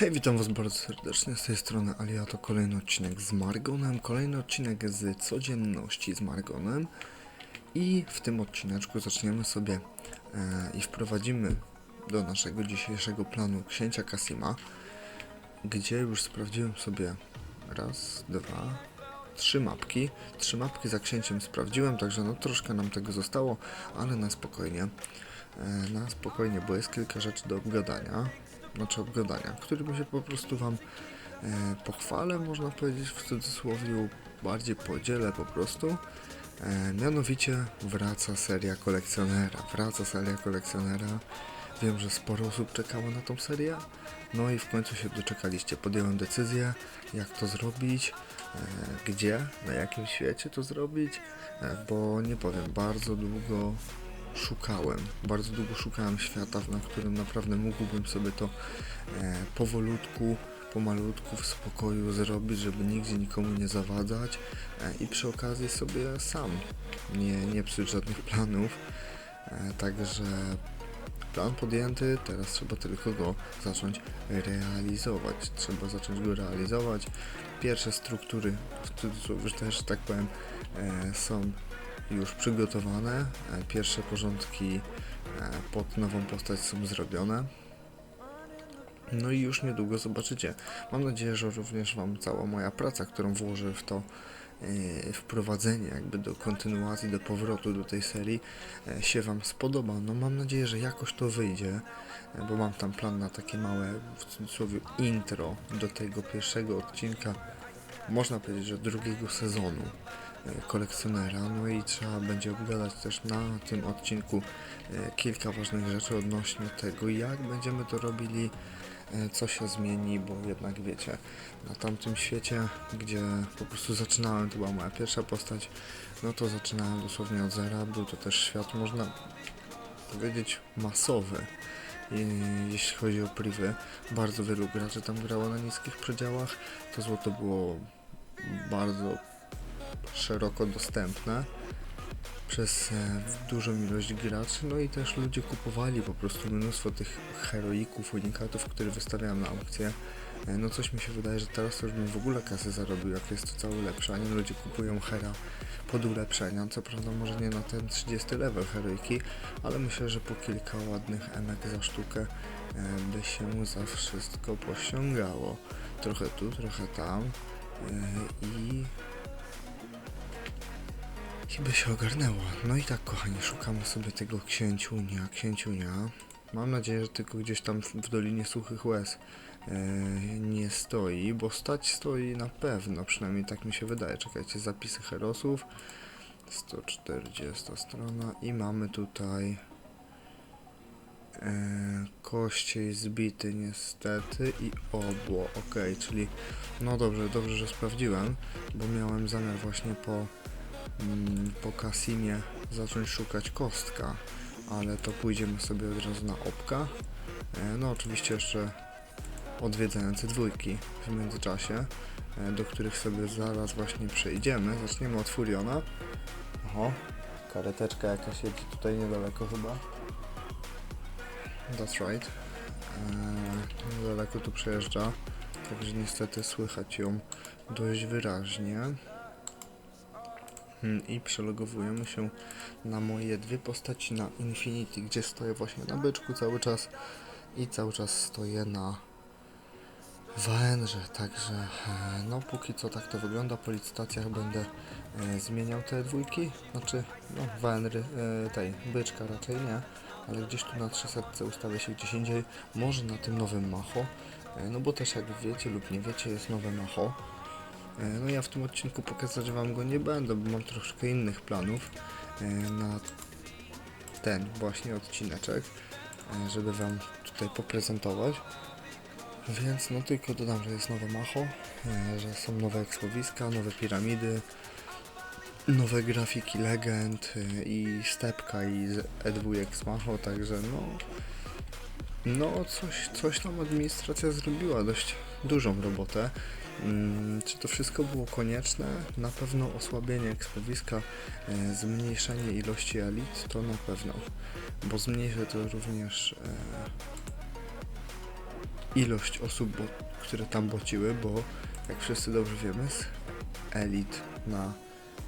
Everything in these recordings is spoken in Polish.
Hej, witam was bardzo serdecznie, z tej strony Alia, to kolejny odcinek z Margonem, kolejny odcinek z codzienności z Margonem. I w tym odcineczku zaczniemy sobie e, i wprowadzimy do naszego dzisiejszego planu księcia Kasima, gdzie już sprawdziłem sobie raz, dwa, trzy mapki, trzy mapki za księciem sprawdziłem, także no troszkę nam tego zostało, ale na spokojnie, e, na spokojnie, bo jest kilka rzeczy do obgadania znaczy obgadania, którym się po prostu Wam e, pochwalę, można powiedzieć w cudzysłowie, bardziej podzielę po prostu. E, mianowicie wraca seria kolekcjonera. Wraca seria kolekcjonera. Wiem, że sporo osób czekało na tą serię. No i w końcu się doczekaliście. Podjąłem decyzję, jak to zrobić, e, gdzie, na jakim świecie to zrobić, e, bo nie powiem, bardzo długo szukałem. Bardzo długo szukałem świata, na którym naprawdę mógłbym sobie to e, powolutku, pomalutku, w spokoju zrobić, żeby nigdzie nikomu nie zawadzać e, i przy okazji sobie sam nie, nie psuć żadnych planów. E, także plan podjęty, teraz trzeba tylko go zacząć realizować. Trzeba zacząć go realizować. Pierwsze struktury, cudzysłowie też, tak powiem, są już przygotowane. E, Pierwsze porządki e, pod nową postać są zrobione. No i już niedługo zobaczycie. Mam nadzieję, że również Wam cała moja praca, którą włożę w to e, wprowadzenie jakby do kontynuacji, do powrotu do tej serii się Wam spodoba. No mam nadzieję, że jakoś to wyjdzie, bo mam tam plan na takie małe, w cudzysłowie, intro do tego pierwszego odcinka, można powiedzieć, że drugiego sezonu kolekcjonera. No i trzeba będzie obgadać też na tym odcinku e, kilka ważnych rzeczy odnośnie tego, jak będziemy to robili, e, co się zmieni, bo jednak wiecie, na tamtym świecie, gdzie po prostu zaczynałem, to była moja pierwsza postać, no to zaczynałem dosłownie od zera, był to też świat, można powiedzieć, masowy. Jeśli chodzi o privy, bardzo wielu graczy tam grało na niskich przedziałach. To złoto było bardzo szeroko dostępne przez e, dużą ilość graczy, no i też ludzie kupowali po prostu mnóstwo tych heroików, unikatów, które wystawiałem na aukcję. E, No coś mi się wydaje, że teraz to już bym w ogóle kasy zarobił, jak jest to cały lepsze, a nie ludzie kupują hera pod ulepszenia, co prawda może nie na ten 30 level heroiki, ale myślę, że po kilka ładnych emek za sztukę e, by się za wszystko posiągało. Trochę tu, trochę tam i by się ogarnęło. No i tak, kochani, szukamy sobie tego księciunia, księciunia. Mam nadzieję, że tylko gdzieś tam w Dolinie Suchych Łez e, nie stoi, bo stać stoi na pewno, przynajmniej tak mi się wydaje. Czekajcie, zapisy herosów. 140 strona i mamy tutaj e, kościej zbity niestety i obło, ok, czyli no dobrze, dobrze, że sprawdziłem, bo miałem zamiar właśnie po po Kasimie zacząć szukać kostka, ale to pójdziemy sobie od razu na opka. E, No oczywiście jeszcze odwiedzające dwójki w międzyczasie, e, do których sobie zaraz właśnie przejdziemy. Zaczniemy od Furiona. Oho, kareteczka jakaś jedzie tutaj niedaleko chyba. That's right. E, Niedaleko tu przejeżdża, także niestety słychać ją dość wyraźnie. Mm, i przelogowujemy się na moje dwie postaci na Infinity, gdzie stoję właśnie na byczku cały czas i cały czas stoję na Węże, także e, no póki co tak to wygląda, po licytacjach będę e, zmieniał te dwójki, znaczy no Wędry, e, tej, byczka raczej nie, ale gdzieś tu na 300 ustawię się gdzieś indziej, może na tym nowym Macho, e, no bo też jak wiecie lub nie wiecie jest nowe Macho, No ja w tym odcinku pokazać wam go nie będę, bo mam troszkę innych planów e, na ten właśnie odcineczek, e, żeby wam tutaj poprezentować. Więc no tylko dodam, że jest nowe macho, e, że są nowe eksłowiska, nowe piramidy, nowe grafiki legend e, i stepka i z E2 X Macho, także no no coś, coś tam administracja zrobiła, dość dużą robotę. Mm, Czy to wszystko było konieczne? Na pewno osłabienie ekspowiska, e, zmniejszenie ilości elit to na pewno, bo zmniejszy to również ilość osób, które tam bociły, bo jak wszyscy dobrze wiemy, z elit na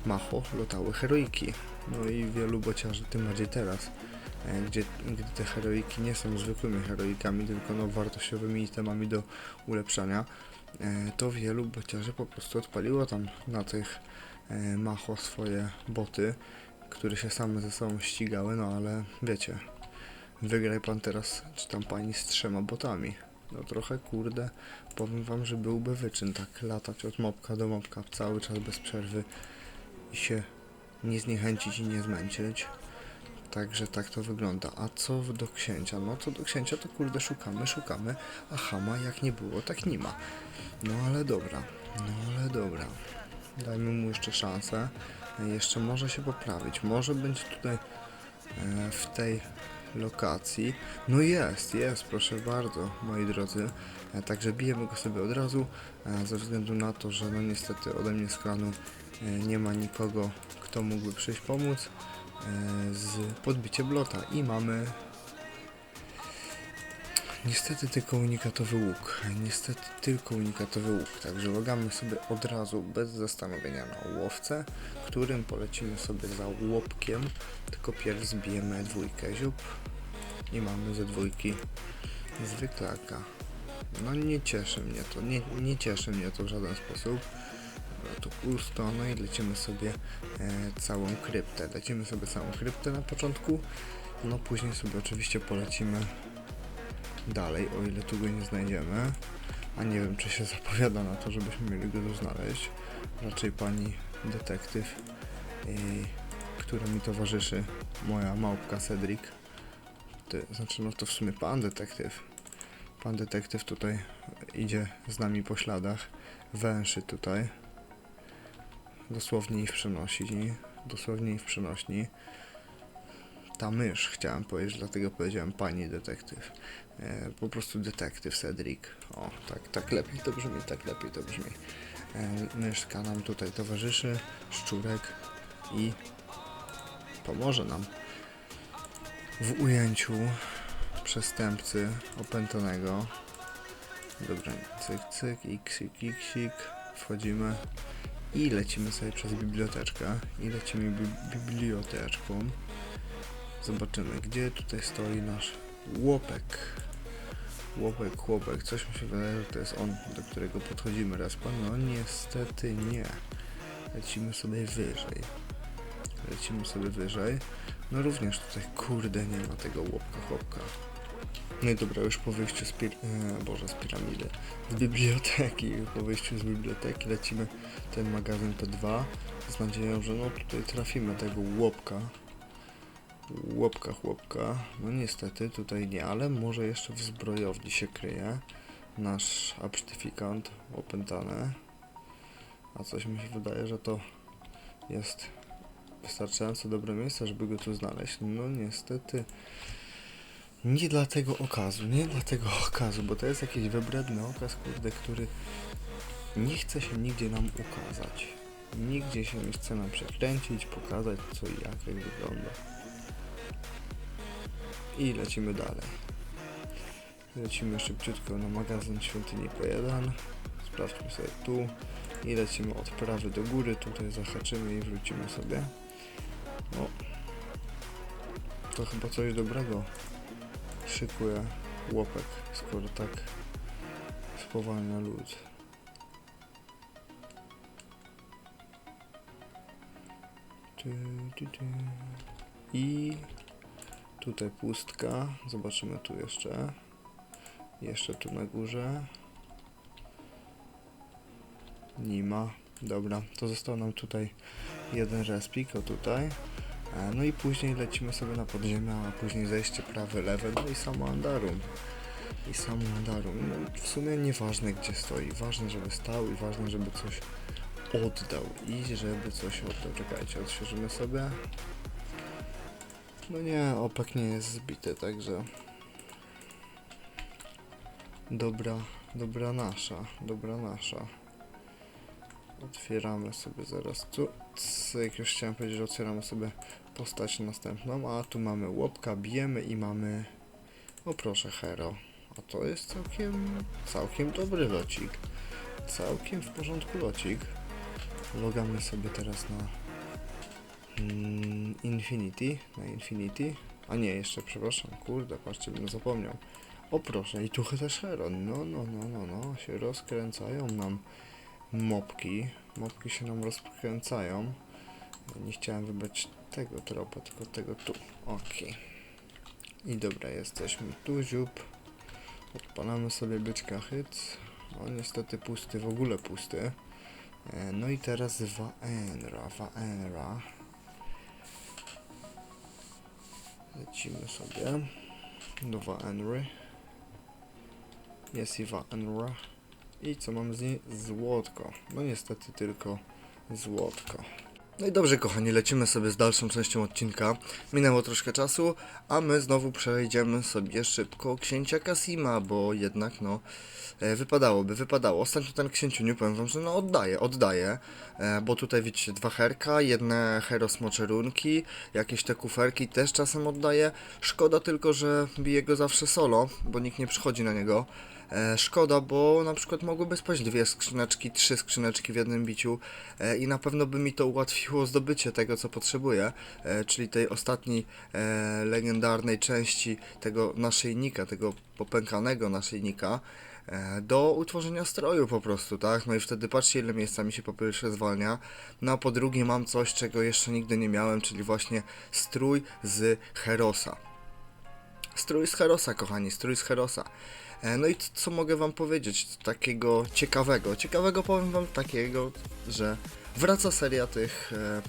Macho lotały heroiki. No i wielu bociarzy, tym bardziej teraz, e, gdzie, gdy te heroiki nie są zwykłymi heroikami, tylko no wartościowymi itemami do ulepszania, e, to wielu bociarzy po prostu odpaliło tam na tych e, Macho swoje boty, które się same ze sobą ścigały, no ale wiecie, wygraj pan teraz, czy tam pani z trzema botami. No trochę kurde, powiem wam, że byłby wyczyn tak latać od mopka do mopka cały czas bez przerwy i się nie zniechęcić i nie zmęczyć. Także tak to wygląda. A co do księcia? No co do księcia to kurde szukamy, szukamy, a Hama jak nie było, tak nie ma. No ale dobra, no ale dobra. Dajmy mu jeszcze szansę. Jeszcze może się poprawić. Może będzie tutaj e, w tej lokacji. No jest, jest, proszę bardzo, moi drodzy. E, Także bijemy go sobie od razu, e, ze względu na to, że no niestety ode mnie z klanu e, nie ma nikogo, kto mógłby przyjść pomóc z podbiciem blota i mamy niestety tylko unikatowy łuk, niestety tylko unikatowy łuk, także logamy sobie od razu bez zastanowienia na łowcę, którym polecimy sobie za łopkiem, tylko pierw zbijemy dwójkę ziup i mamy ze dwójki zwyklaka. No nie cieszy mnie to, nie, nie cieszy mnie to w żaden sposób. Tu pusto, no i lecimy sobie e, całą kryptę. Lecimy sobie całą kryptę na początku, no później sobie oczywiście polecimy dalej, o ile tu go nie znajdziemy. A nie wiem, czy się zapowiada na to, żebyśmy mieli go tu znaleźć. Raczej pani detektyw, yy, która mi towarzyszy, moja małpka Cedric. Ty, znaczy, no to w sumie pan detektyw. Pan detektyw tutaj idzie z nami po śladach, węszy tutaj. Dosłownie i w przenośni. Dosłownie i w przenośni. Ta mysz chciałem powiedzieć, dlatego powiedziałem pani detektyw. E, po prostu detektyw Cedric. O, tak, tak lepiej to brzmi, tak lepiej to brzmi. E, myszka nam tutaj towarzyszy, szczurek i pomoże nam w ujęciu przestępcy opętanego. Dobra, cyk, cyk, iksik, iksik. Wchodzimy i lecimy sobie przez biblioteczkę. I lecimy bi- biblioteczką. Zobaczymy, gdzie tutaj stoi nasz łopek. Łopek, łopek. Coś mi się wydaje, że to jest on, do którego podchodzimy respa. No niestety nie. Lecimy sobie wyżej. Lecimy sobie wyżej. No również tutaj, kurde, nie ma tego łopka, chłopka. No i dobra, już po wyjściu z pir... e, Boże, z piramidy. Z biblioteki. Po wyjściu z biblioteki lecimy ten magazyn P2 z nadzieją, że no tutaj trafimy tego łopka. Łopka, chłopka. No niestety tutaj nie, ale może jeszcze w zbrojowni się kryje nasz absztyfikant opętany. A coś mi się wydaje, że to jest wystarczająco dobre miejsce, żeby go tu znaleźć. No niestety nie dla tego okazu, nie dla tego okazu, bo to jest jakiś wybredny okaz, kurde, który nie chce się nigdzie nam ukazać. Nigdzie się nie chce nam przekręcić, pokazać co i jak, jak wygląda. I lecimy dalej. Lecimy szybciutko na magazyn świątyni P1. Sprawdźmy sobie tu. I lecimy od prawy do góry. Tutaj zahaczymy i wrócimy sobie. No. To chyba coś dobrego szykuje łopek, skoro tak spowalnia lód. I tutaj pustka. Zobaczymy tu jeszcze. Jeszcze tu na górze. Nie ma. Dobra, to został nam tutaj jeden respik, o tutaj. E, No i później lecimy sobie na podziemia, a później zejście prawe, lewe, no i samo Andarum. I samo Andarum. No, w sumie nieważne gdzie stoi, ważne żeby stał i ważne żeby coś oddał i żeby coś oddał. Czekajcie, odświeżymy sobie. No nie, opek nie jest zbity, także... Dobra, dobra nasza, dobra nasza. Otwieramy sobie zaraz tu. Cyk, już chciałem powiedzieć, że otwieramy sobie postać następną, a tu mamy łopka, bijemy i mamy... O proszę, hero. A to jest całkiem, całkiem dobry locik. Całkiem w porządku locik. Logamy sobie teraz na mm, Infinity, na Infinity. A nie, jeszcze przepraszam, kurde, patrzcie, bym zapomniał. O proszę, i tu też Heron, no, no, no, no, no, się rozkręcają nam mopki. Mopki się nam rozkręcają. Nie chciałem wybrać tego tropa, tylko tego tu. Okej. I dobra, jesteśmy tu, ziup. Odpalamy sobie byczka hyc. On niestety pusty, w ogóle pusty. E, No i teraz Vaenra, Vaenra. Lecimy sobie do Vaenry. Jest i Vaenra. I co mam z niej? Złotko. No niestety tylko złotko. No i dobrze kochani, lecimy sobie z dalszą częścią odcinka. Minęło troszkę czasu, a my znowu przejdziemy sobie szybko księcia Kasima, bo jednak no e, wypadałoby, wypadało. Ostatnio ten księciuniu powiem wam, że no oddaje, oddaje, bo tutaj widzicie dwa herka, jedne heros moczerunki, jakieś te kuferki też czasem oddaje. Szkoda tylko, że bije go zawsze solo, bo nikt nie przychodzi na niego. E, szkoda, bo na przykład mogłyby spaść dwie skrzyneczki, trzy skrzyneczki w jednym biciu e, i na pewno by mi to ułatwiło zdobycie tego, co potrzebuję, e, czyli tej ostatniej legendarnej części tego naszyjnika, tego popękanego naszyjnika do utworzenia stroju po prostu, tak? No i wtedy patrzcie ile miejsca mi się po pierwsze zwalnia, no a po drugie mam coś, czego jeszcze nigdy nie miałem, czyli właśnie strój z Herosa. Strój z Herosa, kochani, strój z Herosa. E, No i co mogę wam powiedzieć takiego ciekawego? Ciekawego powiem wam takiego, że wraca seria tych. E,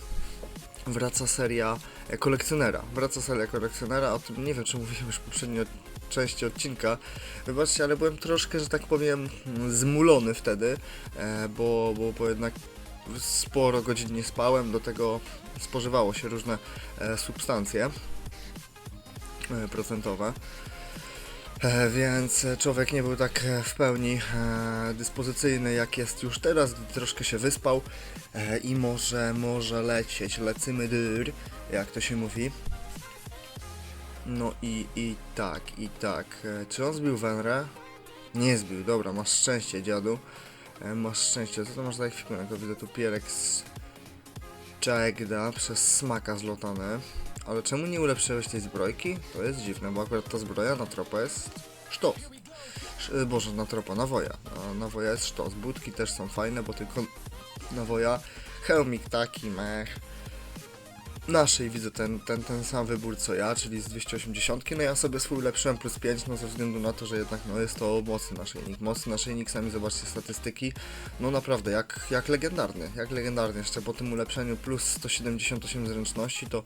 wraca seria e, kolekcjonera. Wraca seria kolekcjonera. O tym nie wiem, czy mówiłem już od- części odcinka. Wybaczcie, ale byłem troszkę, że tak powiem, mm, zmulony wtedy, bo, bo, bo jednak sporo godzin nie spałem, do tego spożywało się różne substancje procentowe. E, Więc człowiek nie był tak e, w pełni e, dyspozycyjny jak jest już teraz, gdy troszkę się wyspał i może, może lecieć. Lecymy dyr, jak to się mówi. No i, i tak, i tak. Czy on zbił Wenrę? Nie zbił, dobra, masz szczęście dziadu. Masz szczęście, co to masz za ekwipunek? To widzę tu pierek z Czegda przez smaka zlotane. Ale czemu nie ulepszyłeś tej zbrojki? To jest dziwne, bo akurat ta zbroja na tropa jest sztos. Sz- Boże, na tropa, nawoja. Na, nawoja jest sztos. Budki też są fajne, bo tylko nawoja. Hełmik taki, mech. Naszej widzę ten, ten, ten sam wybór co ja, czyli z 280. No ja sobie swój ulepszyłem plus 5, no ze względu na to, że jednak no jest to mocny naszyjnik. Mocny naszyjnik, sami zobaczcie statystyki. No naprawdę, jak, jak legendarny, jak legendarny. Jeszcze po tym ulepszeniu plus 178 zręczności, to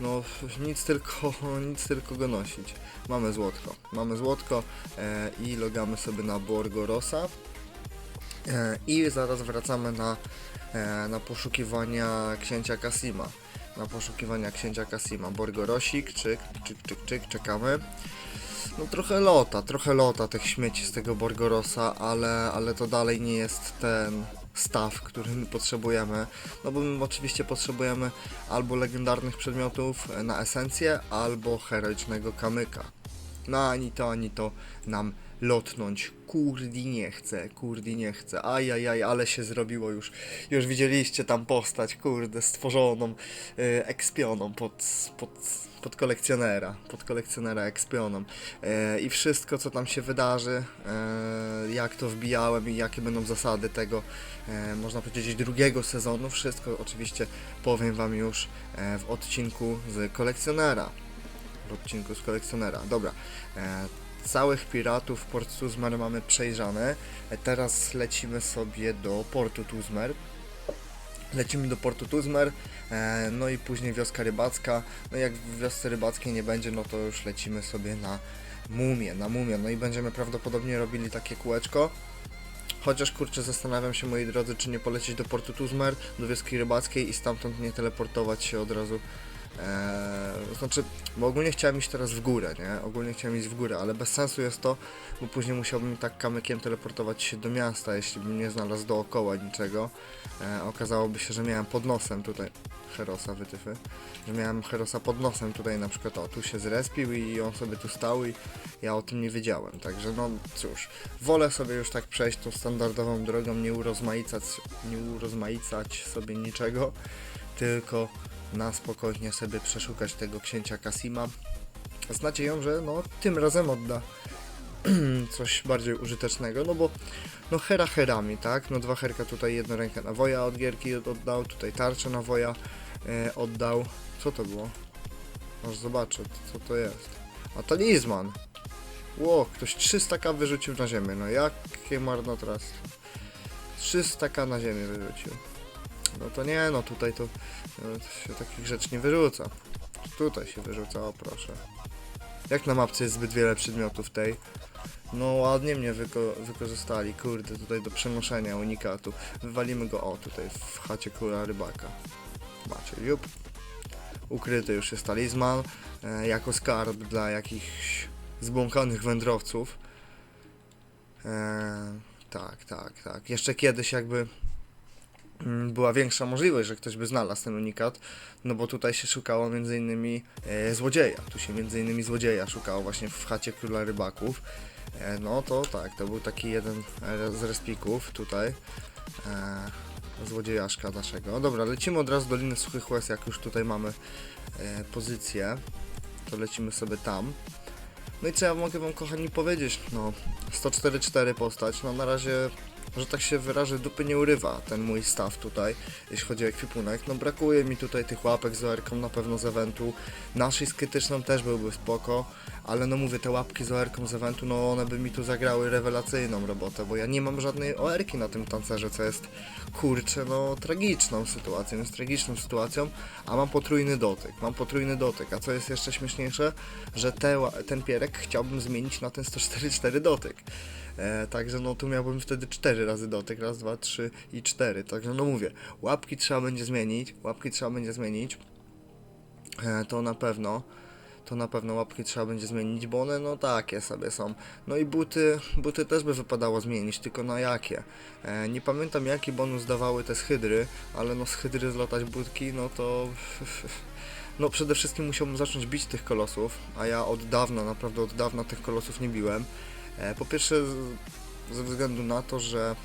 no nic tylko, nic tylko go nosić. Mamy złotko, mamy złotko e, i logamy sobie na Borgorosa. E, I zaraz wracamy na, e, na poszukiwania księcia Kasima. Na poszukiwania księcia Kasima. Borgorosik, czyk, czyk, czyk, czyk, czekamy. No trochę lota, trochę lota tych śmieci z tego Borgorosa, ale, ale to dalej nie jest ten staw, który my potrzebujemy. No bo my oczywiście potrzebujemy albo legendarnych przedmiotów na esencję, albo heroicznego kamyka. No ani to, ani to nam lotnąć. Kurdi nie chce, kurdi nie chce. Ajajaj, ale się zrobiło już. Już widzieliście tam postać, kurde, stworzoną, y, ekspioną pod, pod, pod kolekcjonera. Pod kolekcjonera ekspioną. E, I wszystko, co tam się wydarzy, e, jak to wbijałem i jakie będą zasady tego, e, można powiedzieć, drugiego sezonu. Wszystko oczywiście powiem Wam już e, w odcinku z kolekcjonera w odcinku z kolekcjonera. Dobra, e, całych piratów Port Tuzmer mamy przejrzane. E, teraz lecimy sobie do Portu Tuzmer. Lecimy do Portu Tuzmer, e, no i później wioska rybacka. No jak w wiosce rybackiej nie będzie, no to już lecimy sobie na Mumię, na Mumię. No i będziemy prawdopodobnie robili takie kółeczko. Chociaż kurczę, zastanawiam się moi drodzy, czy nie polecieć do Portu Tuzmer, do wioski rybackiej i stamtąd nie teleportować się od razu Eee, znaczy, bo ogólnie chciałem iść teraz w górę, nie? Ogólnie chciałem iść w górę, ale bez sensu jest to, bo później musiałbym tak kamykiem teleportować się do miasta, jeśli bym nie znalazł dookoła niczego. E, okazałoby się, że miałem pod nosem tutaj Herosa wytyfy, że miałem Herosa pod nosem tutaj na przykład, o, tu się zrespił i on sobie tu stał i ja o tym nie wiedziałem, także no cóż, wolę sobie już tak przejść tą standardową drogą, nie urozmaicać, nie urozmaicać sobie niczego, tylko na spokojnie sobie przeszukać tego księcia Kasima z nadzieją, że no tym razem odda coś bardziej użytecznego, no bo no hera herami, tak? No dwa herka tutaj, jedną rękę na woja od gierki oddał, tutaj tarczę na woja e, oddał. Co to było? Aż zobaczę, co to jest. A talizman! Ło, ktoś 300k wyrzucił na ziemię, no jakie marnotrawstwo. 300k na ziemię wyrzucił. No to nie, no tutaj to, no, to się takich rzeczy nie wyrzuca. Tutaj się wyrzuca, o proszę. Jak na mapce jest zbyt wiele przedmiotów tej. No ładnie mnie wyko wykorzystali, kurde, tutaj do przenoszenia unikatu. Wywalimy go, o, tutaj w chacie kula rybaka. Macie, jup. Ukryty już jest talizman, e, jako skarb dla jakichś zbłąkanych wędrowców. E, tak, tak, tak. Jeszcze kiedyś jakby była większa możliwość, że ktoś by znalazł ten unikat, no bo tutaj się szukało między innymi e, złodzieja. Tu się między innymi złodzieja szukało właśnie w chacie króla rybaków. E, no to tak, to był taki jeden z respików tutaj. E, złodziejaszka naszego. Dobra, lecimy od razu do Doliny Suchych Łez, jak już tutaj mamy pozycję. To lecimy sobie tam. No i co ja mogę wam kochani powiedzieć? No, 104-4 postać, no na razie, że tak się wyrażę, dupy nie urywa ten mój staw tutaj, jeśli chodzi o ekwipunek. No brakuje mi tutaj tych łapek z OR-ką na pewno z eventu. Naszej z krytyczną też byłby spoko, ale no mówię, te łapki z OR-ką z eventu, no one by mi tu zagrały rewelacyjną robotę, bo ja nie mam żadnej OR-ki na tym tancerze, co jest kurczę, no tragiczną sytuacją, jest tragiczną sytuacją, a mam potrójny dotyk, mam potrójny dotyk, a co jest jeszcze śmieszniejsze, że te, ten pierek chciałbym zmienić na ten 104-4 dotyk. E, także no tu miałbym wtedy 4 razy dotyk, raz, dwa, trzy i 4. Także no mówię, łapki trzeba będzie zmienić, łapki trzeba będzie zmienić. E, to na pewno. To na pewno łapki trzeba będzie zmienić, bo one no takie sobie są. No i buty, buty też by wypadało zmienić, tylko na jakie. E, nie pamiętam jaki bonus dawały te schydry, ale no z hydry zlatać butki, no to... No przede wszystkim musiałbym zacząć bić tych kolosów, a ja od dawna, naprawdę od dawna tych kolosów nie biłem. E, po pierwsze ze względu na to, że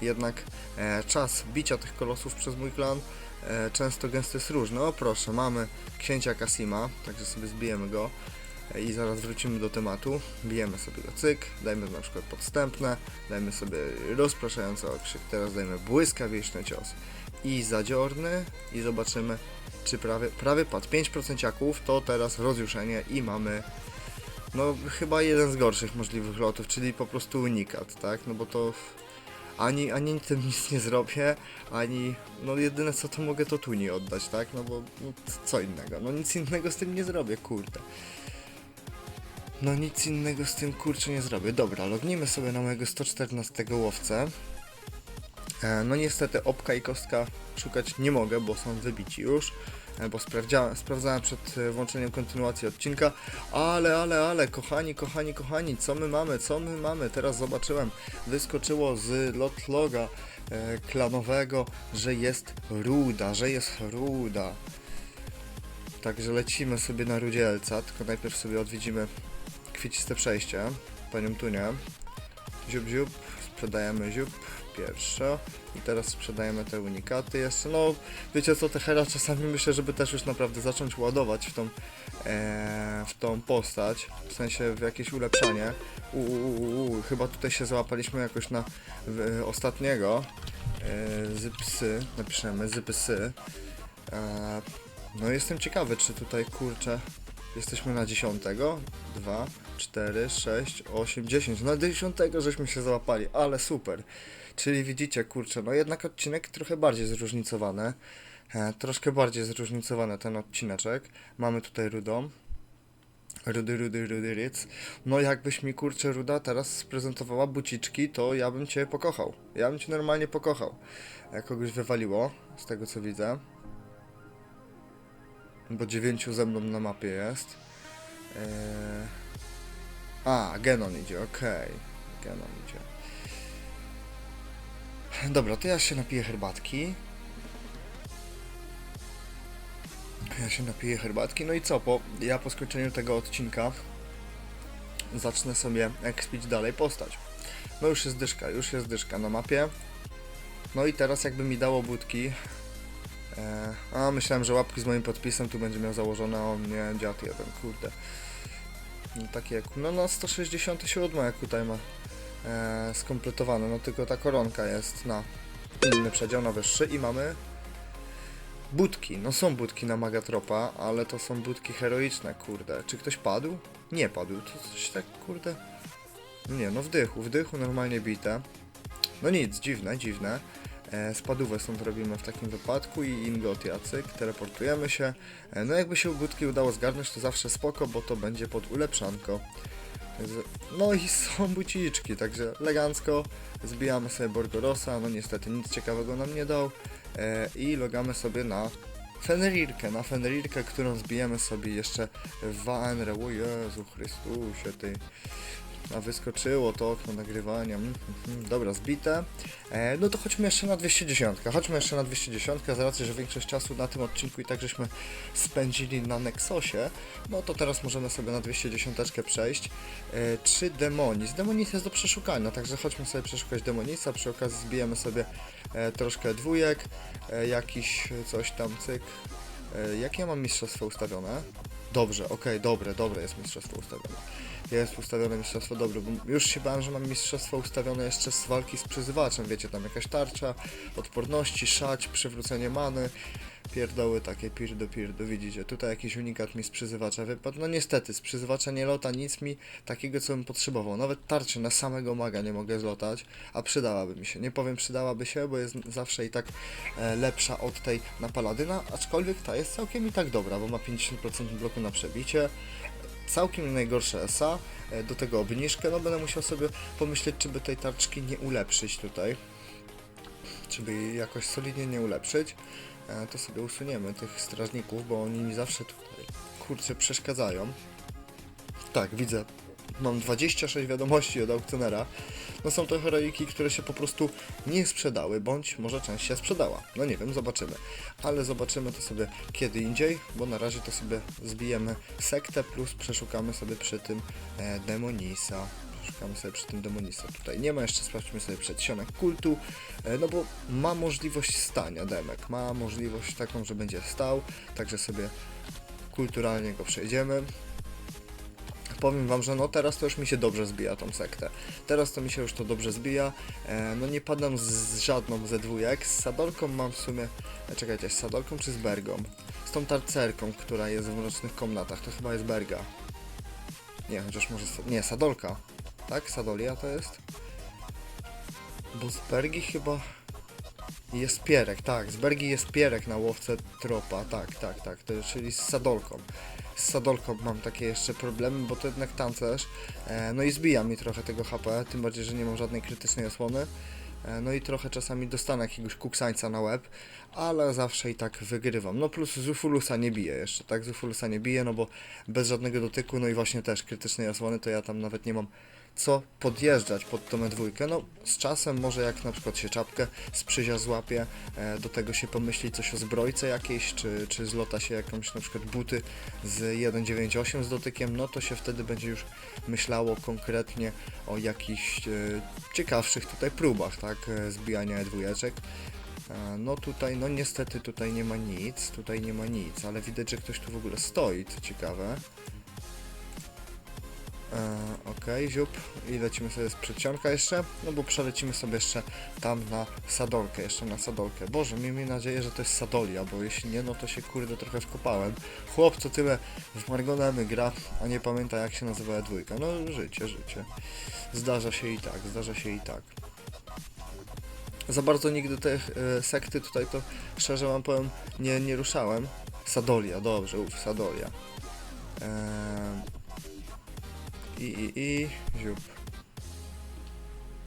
jednak e, czas bicia tych kolosów przez mój klan e, często gęsty jest różny. O proszę, mamy księcia Kasima, także sobie zbijemy go i zaraz wrócimy do tematu. Bijemy sobie go cyk, dajmy na przykład podstępne, dajmy sobie rozpraszający okrzyk, teraz dajmy błyskawiczny cios i zadziorny i zobaczymy czy prawy, prawy padł 5% ciaków, to teraz rozjuszenie i mamy no chyba jeden z gorszych możliwych lotów, czyli po prostu unikat, tak? No bo to ani, ani tym nic nie zrobię, ani no jedyne co to mogę to tuni oddać, tak? No bo no, co innego, no nic innego z tym nie zrobię, kurde. No nic innego z tym kurczę nie zrobię. Dobra, lognijmy sobie na mojego 114 łowcę. E, No niestety opka i kostka szukać nie mogę, bo są wybici już, bo sprawdziałem, sprawdzałem przed e, włączeniem kontynuacji odcinka, ale, ale, ale, kochani, kochani, kochani, co my mamy, co my mamy, teraz zobaczyłem, wyskoczyło z lotloga e, klanowego, że jest ruda, że jest ruda. Także lecimy sobie na rudzielca, tylko najpierw sobie odwiedzimy kwieciste przejście, panią Tunię. Ziup, ziup, sprzedajemy ziup, pierwsze. I teraz sprzedajemy te unikaty jeszcze. No, wiecie co, te hera czasami myślę, żeby też już naprawdę zacząć ładować w tą, e, w tą postać. W sensie w jakieś ulepszenie. U, u, u, u, chyba tutaj się załapaliśmy jakoś na w, ostatniego. E, zypsy, napiszemy, zypsy. E, no jestem ciekawy, czy tutaj kurczę jesteśmy na 10. 2, 4, 6, 8, 10. Na 10 żeśmy się załapali, ale super. Czyli widzicie, kurczę, no jednak odcinek trochę bardziej zróżnicowany. E, troszkę bardziej zróżnicowany ten odcineczek. Mamy tutaj rudą. Rudy, rudy, rudy, ryc. No jakbyś mi, kurczę, Ruda teraz sprezentowała buciczki, to ja bym cię pokochał. Ja bym cię normalnie pokochał. Jak kogoś wywaliło, z tego co widzę. Bo dziewięciu ze mną na mapie jest. Eee... A, Genon idzie, okej. Genon idzie. Dobra, to ja się napiję herbatki. Ja się napiję herbatki. No i co? Po, ja po skończeniu tego odcinka zacznę sobie ekspić dalej postać. No już jest dyszka, już jest dyszka na mapie. No i teraz jakby mi dało budki. E, a myślałem, że łapki z moim podpisem tu będzie miał założone, a on nie, dziad jeden, kurde. No takie jak, no na 167 jak tutaj ma e, skompletowane, no tylko ta koronka jest na inny przedział, na wyższy i mamy budki. No są budki na Magatropa, ale to są budki heroiczne, kurde. Czy ktoś padł? Nie padł, to coś tak, kurde... Nie, no wdychu, wdychu normalnie bite. No nic, dziwne, dziwne. E, spadówę stąd robimy w takim wypadku i ingot jacyk, teleportujemy się. E, no jakby się budki udało zgarnąć, to zawsze spoko, bo to będzie pod ulepszanko. No i są buciczki, także elegancko zbijamy sobie Borgorosa, no niestety nic ciekawego nam nie dał. E, I logamy sobie na Fenrirkę, na Fenrirkę, którą zbijemy sobie jeszcze w Waenre. O Jezu Chrystusie, ty. A wyskoczyło to okno nagrywania. Mm, mm, mm. Dobra, zbite. E, no to chodźmy jeszcze na 210. Chodźmy jeszcze na 210, z racji, że większość czasu na tym odcinku i tak żeśmy spędzili na Nexosie, no to teraz możemy sobie na 210 przejść. E, czy Demonis? Demonis jest do przeszukania, także chodźmy sobie przeszukać Demonisa. Przy okazji zbijemy sobie e, troszkę dwójek, e, jakiś coś tam, cyk. E, jakie ja mam mistrzostwo ustawione? Dobrze, okej, dobre, dobre jest mistrzostwo ustawione. Jest ustawione mistrzostwo dobre, bo już się bałem, że mam mistrzostwo ustawione jeszcze z walki z przyzywaczem, wiecie, tam jakaś tarcza, odporności, szać, przywrócenie many, pierdoły takie, pirdo, pirdo, widzicie, tutaj jakiś unikat mi z przyzywacza wypadł, no niestety, z przyzywacza nie lota nic mi takiego, co bym potrzebował, nawet tarczy na samego maga nie mogę zlotać, a przydałaby mi się, nie powiem przydałaby się, bo jest zawsze i tak e, lepsza od tej na paladyna, aczkolwiek ta jest całkiem i tak dobra, bo ma 50% bloku na przebicie, całkiem najgorsze SA, e, do tego obniżkę, no będę musiał sobie pomyśleć, czy by tej tarczki nie ulepszyć tutaj, czy by jej jakoś solidnie nie ulepszyć, E, to sobie usuniemy tych strażników, bo oni mi zawsze tutaj, kurczę, przeszkadzają. Tak, widzę, mam 26 wiadomości od aukcjonera. No są to heroiki, które się po prostu nie sprzedały, bądź może część się sprzedała. No nie wiem, zobaczymy. Ale zobaczymy to sobie kiedy indziej, bo na razie to sobie zbijemy sektę, plus przeszukamy sobie przy tym e, Demonisa. Szukamy sobie przy tym Demonisa. Tutaj nie ma jeszcze, sprawdźmy sobie przedsionek kultu, e, no bo ma możliwość stania Demek. Ma możliwość taką, że będzie stał, także sobie kulturalnie go przejdziemy powiem wam, że no teraz to już mi się dobrze zbija tą sektę. Teraz to mi się już to dobrze zbija. E, no nie padam z, z żadną ze dwójek. Z Sadolką mam w sumie... E, czekajcie, z Sadolką czy z Bergą? Z tą tarcerką, która jest w mrocznych komnatach. To chyba jest Berga. Nie, chociaż może... Nie, Sadolka. Tak? Sadolia to jest? Bo z Bergi chyba... Jest Pierek, tak, z Bergi jest Pierek na łowce tropa, tak, tak, tak, to, czyli z Sadolką. Z Sadolką mam takie jeszcze problemy, bo to jednak tancerz, e, no i zbija mi trochę tego HP, tym bardziej, że nie mam żadnej krytycznej osłony. E, no i trochę czasami dostanę jakiegoś kuksańca na łeb, ale zawsze i tak wygrywam. No plus Zufulusa nie bije jeszcze, tak? Zufulusa nie bije, no bo bez żadnego dotyku, no i właśnie też krytycznej osłony, to ja tam nawet nie mam co podjeżdżać pod tą dwójkę. No z czasem może jak na przykład się czapkę z przyzia złapie, e, do tego się pomyśli coś o zbrojce jakiejś, czy, czy zlota się jakąś na przykład buty z 1.9.8 z dotykiem, no to się wtedy będzie już myślało konkretnie o jakichś e, ciekawszych tutaj próbach, tak, e, zbijania dwójeczek. E, No tutaj, no niestety tutaj nie ma nic, tutaj nie ma nic, ale widać, że ktoś tu w ogóle stoi, co ciekawe. E, Okej, ziup. I lecimy sobie z przedsionka jeszcze, no bo przelecimy sobie jeszcze tam na sadolkę, jeszcze na sadolkę. Boże, miejmy nadzieję, że to jest sadolia, bo jeśli nie, no to się kurde trochę wkopałem. Chłop co tyle w Margonemy gra, a nie pamięta jak się nazywała dwójka. No życie, życie. Zdarza się i tak, zdarza się i tak. Za bardzo nigdy te e, sekty tutaj to szczerze wam powiem nie, nie ruszałem. Sadolia, dobrze, uf, Sadolia. Eee, i, i, i, ziup.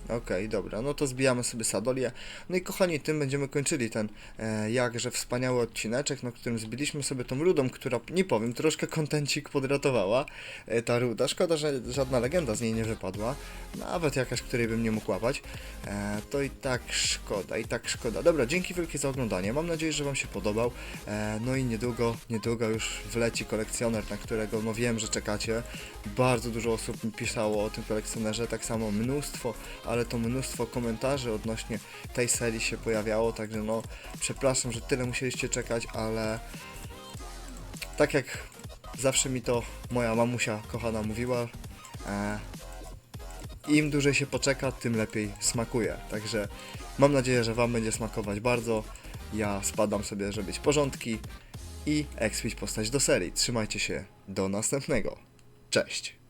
Okej, dobra, no to zbijamy sobie Sadolię. No i kochani, tym będziemy kończyli ten e, jakże wspaniały odcineczek, na którym zbiliśmy sobie tą rudą, która, nie powiem, troszkę kontencik podratowała. E, ta ruda, szkoda, że żadna legenda z niej nie wypadła, nawet jakaś, której bym nie mógł łapać. E, to i tak szkoda, i tak szkoda. Dobra, dzięki wielkie za oglądanie, mam nadzieję, że Wam się podobał. E, no i niedługo, niedługo już wleci kolekcjoner, na którego no wiem, że czekacie. Bardzo dużo osób mi pisało o tym kolekcjonerze, tak samo mnóstwo, ale to mnóstwo komentarzy odnośnie tej serii się pojawiało, także no przepraszam, że tyle musieliście czekać, ale tak jak zawsze mi to moja mamusia kochana mówiła, e, im dłużej się poczeka, tym lepiej smakuje. Także mam nadzieję, że Wam będzie smakować bardzo. Ja spadam sobie zrobić porządki i ekspić postać do serii. Trzymajcie się, do następnego. Cześć!